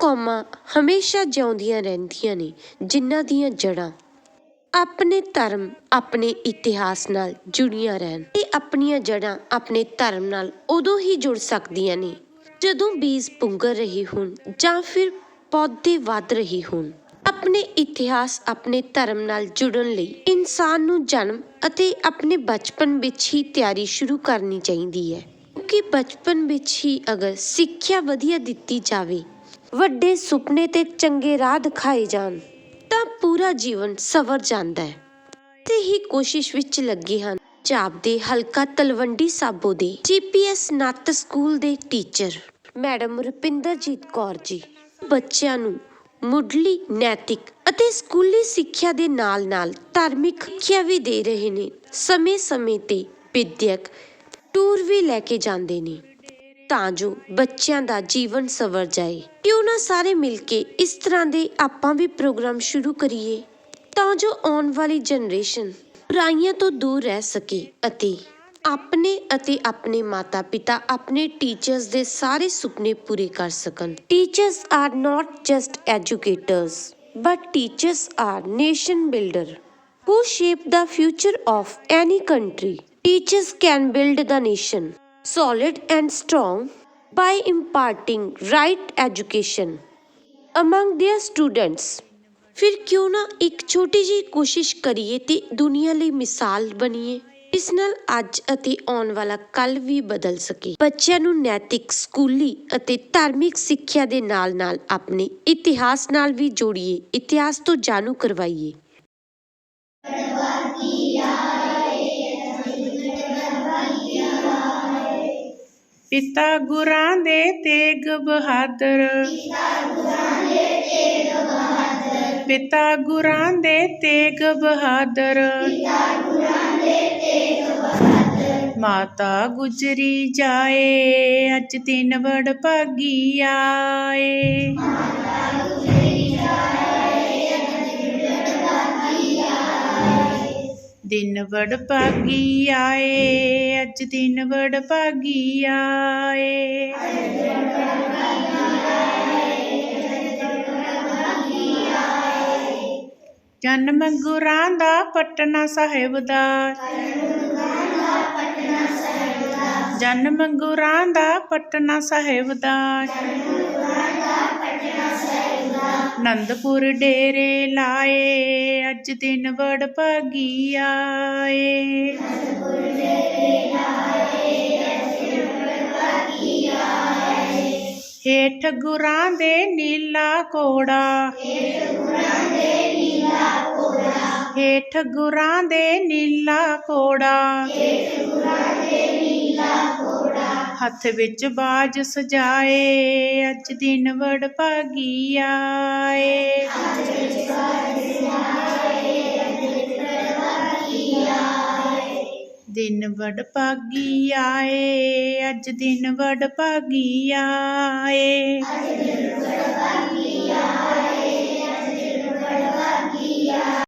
ਕੌਮਾਂ ਹਮੇਸ਼ਾ ਜਿਉਂਦੀਆਂ ਰਹਿੰਦੀਆਂ ਨੇ, ਜਿਨ੍ਹਾਂ ਦੀਆਂ ਜੜ੍ਹਾਂ ਆਪਣੇ ਧਰਮ, ਆਪਣੇ ਇਤਿਹਾਸ ਨਾਲ ਜੁੜੀਆਂ ਰਹਿਣ। ਇਹ ਆਪਣੀਆਂ ਜੜ੍ਹਾਂ ਆਪਣੇ ਧਰਮ ਨਾਲ ਉਦੋਂ ਹੀ ਜੁੜ ਸਕਦੀਆਂ ਨੇ, ਜਦੋਂ ਬੀਜ ਪੁੰਗਰ ਰਹੇ ਹੋਣ ਜਾਂ ਫਿਰ ਪੌਦੇ ਵੱਧ ਰਹੇ ਹੋਣ। ਆਪਣੇ ਇਤਿਹਾਸ, ਆਪਣੇ ਧਰਮ ਨਾਲ ਜੁੜਨ ਲਈ ਇਨਸਾਨ ਨੂੰ ਜਨਮ ਅਤੇ ਆਪਣੇ ਬਚਪਨ ਵਿੱਚ ਹੀ ਤਿਆਰੀ ਸ਼ੁਰੂ ਕਰਨੀ ਚਾਹੀਦੀ ਹੈ। ਕਿਉਂਕਿ ਬਚਪਨ ਵਿੱਚ ਹੀ ਅਗਰ ਸਿੱਖਿਆ ਵਧੀਆ ਦਿੱਤੀ ਜਾਵੇ ਵੱਡੇ ਸੁਪਨੇ ਤੇ ਚੰਗੇ ਰਾਹ ਦਿਖਾਏ ਜਾਣ, ਤਾਂ ਪੂਰਾ ਜੀਵਨ ਸਵਰ ਜਾਂਦਾ ਹੈ। ਤੇ ਹੀ ਕੋਸ਼ਿਸ਼ ਵਿੱਚ ਲੱਗੇ ਹਨ ਪੰਜਾਬ ਦੇ ਹਲਕਾ ਤਲਵੰਡੀ ਸਾਬੋ ਦੇ ਜੀਪੀਐਸ ਨੱਤ ਸਕੂਲ ਦੇ ਟੀਚਰ, ਮੈਡਮ ਰੁਪਿੰਦਰਜੀਤ ਕੌਰ ਜੀ। ਬੱਚਿਆਂ ਨੂੰ ਮੁੱਢਲੀ ਨੈਤਿਕ ਅਤੇ ਸਕੂਲੀ ਸਿੱਖਿਆ ਦੇ ਨਾਲ-ਨਾਲ ਧਾਰਮਿਕ ਸਿੱਖਿਆ ਵੀ ਦੇ ਰਹੇ ਨੇ। ਸਮੇਂ-ਸਮੇਂ ਤੇ ਵਿਦਿਅਕ ਟੂਰ ਵੀ ਲੈ ਕੇ ਜਾਂਦੇ ਨੇ। ਤਾਂ ਜੋ ਬੱਚਿਆਂ ਦਾ ਜੀਵਨ ਸਵਰ ਜਾਏ। ਕਿਉਂ ਨਾ ਸਾਰੇ ਮਿਲ ਕੇ ਇਸ ਤਰ੍ਹਾਂ ਦੇ ਆਪਾਂ ਵੀ ਪ੍ਰੋਗਰਾਮ ਸ਼ੁਰੂ ਕਰੀਏ, ਤਾਂ ਜੋ ਆਉਣ ਵਾਲੀ ਜਨਰੇਸ਼ਨ ਬੁਰਾਈਆਂ ਤੋਂ ਦੂਰ ਰਹਿ ਸਕੇ ਅਤੇ ਆਪਣੇ ਅਤੇ ਆਪਣੇ ਮਾਤਾ-ਪਿਤਾ, ਆਪਣੇ ਟੀਚਰਸ ਦੇ ਸਾਰੇ ਸੁਪਨੇ ਪੂਰੇ ਕਰ ਸਕਣ। Teachers are not just educators but teachers are nation builder who shape the future of any country. Teachers can build the nation. Solid and strong by imparting right education among their students. ਫਿਰ ਕਿਉਂ ਨਾ ਇੱਕ ਛੋਟੀ ਜਿਹੀ ਕੋਸ਼ਿਸ਼ ਕਰੀਏ ਤੇ ਦੁਨੀਆ ਲਈ ਮਿਸਾਲ ਬਣੀਏ ਇਸ ਨਾਲ ਅੱਜ ਅਤੇ ਆਉਣ ਵਾਲਾ ਕੱਲ ਵੀ ਬਦਲ ਸਕੇ ਬੱਚਿਆਂ ਨੂੰ ਨੈਤਿਕ ਸਕੂਲੀ ਅਤੇ ਧਾਰਮਿਕ ਸਿੱਖਿਆ ਦੇ ਨਾਲ-ਨਾਲ ਆਪਣੇ ਇਤਿਹਾਸ ਨਾਲ ਵੀ ਜੋੜੀਏ ਇਤਿਹਾਸ ਤੋਂ ਜਾਣੂ ਕਰਵਾਈਏ ਪਿਤਾ ਗੁਰਾਂ ਦੇ ਤੇਗ ਬਹਾਦਰ ਪਿਤਾ ਗੁਰਾਂ ਦੇ ਤੇਗ ਬਹਾਦਰ ਮਾਤਾ ਗੁਜਰੀ ਜਾਏ, ਅੱਜ ਦਿਨ ਵੜ ਭਾਗੀ ਆਏ। ਦਿਨ ਵੜ ਭਾਗੀ ਆਏ, ਅੱਜ ਦਿਨ ਵੜ ਭਾਗੀ ਆਏ। ਜਨਮ ਗੁਰਾਂ ਦਾ ਪਟਨਾ ਸਾਹਿਬ ਦਾ। ਜਨਮ ਗੁਰਾਂ ਦਾ ਪਟਨਾ ਸਾਹਿਬ ਦਾ। ਨੰਦਪੁਰ ਡੇਰੇ ਲਾਏ, ਅੱਜ ਦਿਨ ਵੜ ਭਾਗੀ ਆਏ। ਹੇਠ ਗੁਰਾਂ ਦੇ ਨੀਲਾ ਕੋੜਾ ਹੇਠ ਗੁਰਾਂ ਦੇ ਨੀਲਾ ਕੋੜਾ ਹੱਥ ਵਿੱਚ ਬਾਜ ਸਜਾਏ, ਅੱਜ ਦਿਨ ਵੜ ਭਾਗੀ ਆਏ। ਦਿਨ ਵੜ ਭਾਗੀ ਆਏ, ਅੱਜ ਦਿਨ ਵੜ ਭਾਗੀ ਆਏ ਅੱਜ ਦਿਨ ਵੜ ਭਾਗੀ ਆਏ।